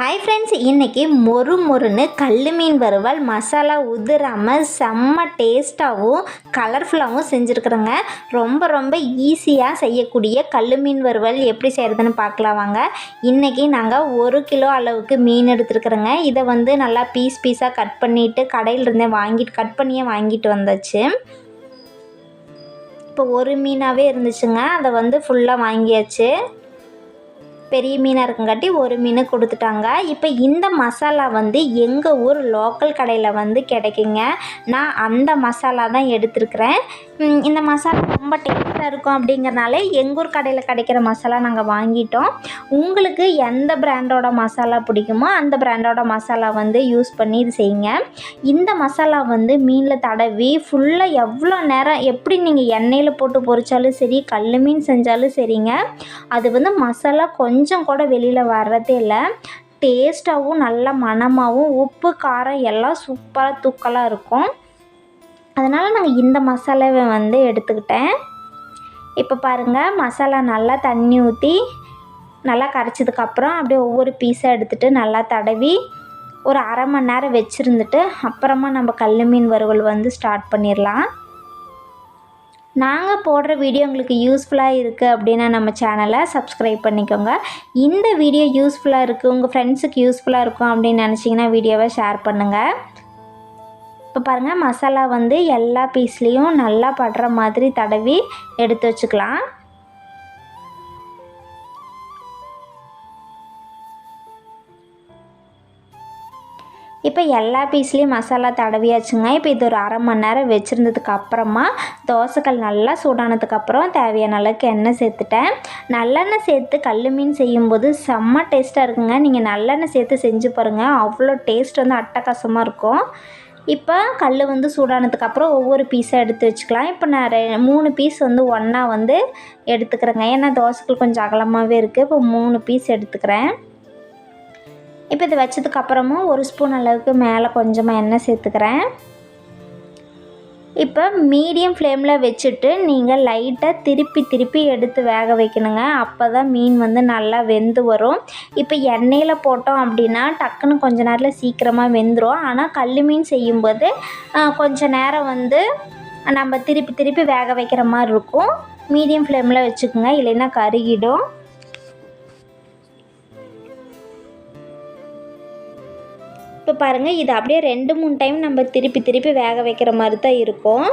Hi friends இன்றைக்கி மொறு மொறுன்னு கல் மீன் வறுவல் மசாலா உதிராமல் செம்ம டேஸ்ட்டாகவும் கலர்ஃபுல்லாகவும் செஞ்சுருக்குறேங்க. ரொம்ப ரொம்ப ஈஸியாக செய்யக்கூடிய கல் மீன் வறுவல் எப்படி செய்கிறதுன்னு பார்க்கலாம் வாங்க. இன்றைக்கி நாங்கள் ஒரு கிலோ அளவுக்கு மீன் எடுத்துருக்குறோங்க. இதை வந்து நல்லா பீஸ் பீஸாக கட் பண்ணிவிட்டு கடையிலிருந்தே வாங்கிட்டு கட் பண்ணியே வாங்கிட்டு வந்தாச்சு. இப்போ ஒரு மீனாகவே இருந்துச்சுங்க. அதை வந்து ஃபுல்லாக வாங்கியாச்சு. பெரிய மீனாக இருக்குங்காட்டி ஒரு மீன் கொடுத்துட்டாங்க. இப்போ இந்த மசாலா வந்து எங்கள் ஊர் லோக்கல் கடையில் வந்து கிடைக்குங்க. நான் அந்த மசாலா தான் எடுத்துருக்குறேன். இந்த மசாலா ரொம்ப டேஸ்ட்டாக இருக்கும் அப்படிங்கிறனால எங்கள் ஊர் கடையில் கிடைக்கிற மசாலா நாங்கள் வாங்கிட்டோம். உங்களுக்கு எந்த பிராண்டோட மசாலா பிடிக்குமோ அந்த பிராண்டோட மசாலா வந்து யூஸ் பண்ணி இது செய்யுங்க. இந்த மசாலா வந்து மீனில் தடவி ஃபுல்லாக எவ்வளோ நேரம் எப்படி நீங்கள் எண்ணெயில் போட்டு பொரிச்சாலும் சரி கல் மீன் செஞ்சாலும் சரிங்க. அது வந்து மசாலா கொஞ்சம் கூட வெளியில் வர்றதே இல்லை. டேஸ்ட்டாகவும் நல்ல மணமாகவும் உப்பு காரம் எல்லாம் சூப்பராக தூக்கலாக இருக்கும். அதனால் நாங்கள் இந்த மசாலாவை வந்து எடுத்துக்கிட்டேன். இப்போ பாருங்கள் மசாலா நல்லா தண்ணி ஊற்றி நல்லா கரைச்சதுக்கப்புறம் அப்படியே ஒவ்வொரு பீஸாக எடுத்துகிட்டு நல்லா தடவி ஒரு அரை மணி நேரம் வச்சுருந்துட்டு அப்புறமா நம்ம கல் மீன் வறுவல் வந்து ஸ்டார்ட் பண்ணிடலாம். நாங்கள் போடுற வீடியோ உங்களுக்கு யூஸ்ஃபுல்லாக இருக்குது அப்படின்னா நம்ம சேனலை சப்ஸ்கிரைப் பண்ணிக்கோங்க. இந்த வீடியோ யூஸ்ஃபுல்லாக இருக்குது உங்கள் ஃப்ரெண்ட்ஸுக்கு யூஸ்ஃபுல்லாக இருக்கும் அப்படின்னு நினச்சிங்கன்னா வீடியோவை ஷேர் பண்ணுங்கள் இப்போ பாருங்கள் மசாலா வந்து எல்லா பீஸ்லேயும் நல்லா படுற மாதிரி தடவி எடுத்து வச்சுக்கலாம். இப்போ எல்லா பீஸ்லேயும் மசாலா தடவியாச்சுங்க. இப்போ இது ஒரு அரை மணி நேரம் வச்சுருந்ததுக்கு அப்புறமா தோசைக்கல் நல்லா சூடானதுக்கப்புறம் தேவையான அளவுக்கு எண்ணெய் சேர்த்துட்டேன். நல்லெண்ணெய் சேர்த்து கல் மீன் செய்யும்போது செம்ம டேஸ்ட்டாக இருக்குங்க. நீங்கள் நல்லெண்ணெய் சேர்த்து செஞ்சு பாருங்கள் அவ்வளோ டேஸ்ட் வந்து அட்டகாசமாக இருக்கும். இப்போ கல் வந்து சூடானதுக்கு அப்புறம் ஒவ்வொரு பீஸாக எடுத்து வச்சுக்கலாம். இப்போ நான் ரெ மூணு பீஸ் வந்து ஒன்றா வந்து எடுத்துக்கிறேங்க. ஏன்னா தோசைகள் கொஞ்சம் அகலமாகவே இருக்குது இப்போ மூணு பீஸ் எடுத்துக்கிறேன். இப்போ இதை வச்சதுக்கப்புறமும் ஒரு ஸ்பூன் அளவுக்கு மேலே கொஞ்சமாக எண்ணெய் சேர்த்துக்கிறேன். இப்போ மீடியம் ஃப்ளேமில் வச்சுட்டு நீங்கள் லைட்டாக திருப்பி திருப்பி எடுத்து வேக வைக்கணுங்க. அப்போ தான் மீன் வந்து நல்லா வெந்து வரும். இப்போ எண்ணெயில் போட்டோம் அப்படின்னா டக்குன்னு கொஞ்ச நேரத்தில் சீக்கிரமாக வெந்துடும் ஆனால் கல் மீன் செய்யும்போது கொஞ்சம் நேரம் வந்து நம்ம திருப்பி திருப்பி வேக வைக்கிற மாதிரி இருக்கும். மீடியம் ஃப்ளேமில் வச்சுக்கோங்க. இல்லைன்னா கருகிடும். இப்போ பாருங்கள் இது அப்படியே ரெண்டு மூணு டைம் நம்ம திருப்பி திருப்பி வேக வைக்கிற மாதிரி தான் இருக்கும்.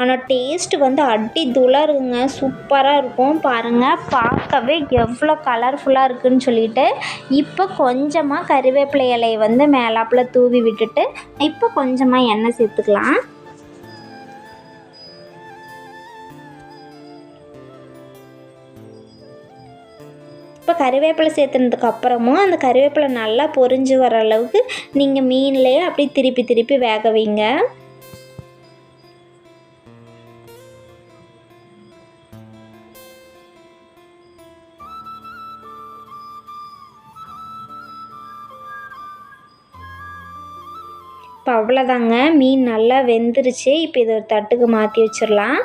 ஆனால் டேஸ்ட்டு வந்து அடி தூளாக சூப்பராக இருக்கும். பாருங்கள் பார்க்கவே எவ்வளோ கலர்ஃபுல்லாக இருக்குன்னு சொல்லிட்டு இப்போ கொஞ்சமாக கறிவேப்பிலை இலையை வந்து மேலாப்பில் தூவி விட்டுட்டு இப்போ கொஞ்சமாக எண்ணெய் சேர்த்துக்கலாம். கருவேப்பிலை கறிவேப்பிலை சேர்த்துனதுக்கு அப்புறமும் அந்த கறிவேப்பிலை நல்லா பொரிஞ்சு வர அளவுக்கு நீங்கள் மீன்லேயே அப்படியே திருப்பி திருப்பி வேக வைங்க. இப்போ அவ்வளோதாங்க மீன் நல்லா வெந்துருச்சு. இப்போ இதை ஒரு தட்டுக்கு மாற்றி வச்சிடலாம்.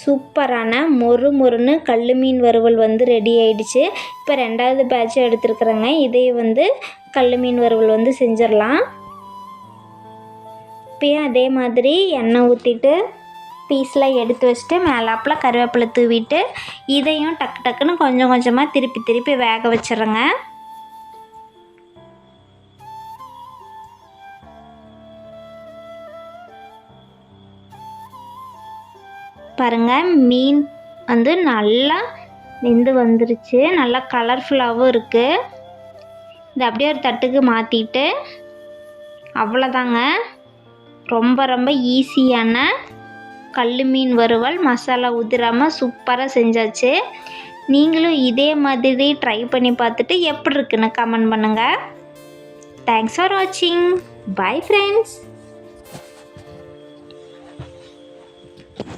சூப்பரான மொறு மொறுன்னு கல் மீன் வறுவல் வந்து ரெடி ஆயிடுச்சு. இப்போ ரெண்டாவது பேட்ச் எடுத்துருக்குறேங்க. இதே வந்து கல் மீன் வறுவல் வந்து செஞ்சிடலாம். இப்போயும் அதே மாதிரி எண்ணெய் ஊற்றிட்டு பீஸ்லாம் எடுத்து வச்சுட்டு மேலாப்பில் கருவேப்பிலை தூவிட்டு இதையும் டக்கு டக்குன்னு கொஞ்சம் கொஞ்சமாக திருப்பி திருப்பி வேக வச்சிடுறேங்க. பாருங்கள் மீன் வந்து நல்லா வெந்து வந்துருச்சு. நல்லா கலர்ஃபுல்லாகவும் இருக்குது இது அப்படியே ஒரு தட்டுக்கு மாற்றிட்டு அவ்வளோதாங்க ரொம்ப ரொம்ப ஈஸியான கல் மீன் வறுவல். மசாலா உதிராமல் சூப்பராக செஞ்சாச்சு. நீங்களும் இதே மாதிரி ட்ரை பண்ணி பார்த்துட்டு எப்படி இருக்குன்னு கமெண்ட் பண்ணுங்கள் தேங்க்ஸ் ஃபார் வாட்சிங் பை ஃப்ரெண்ட்ஸ்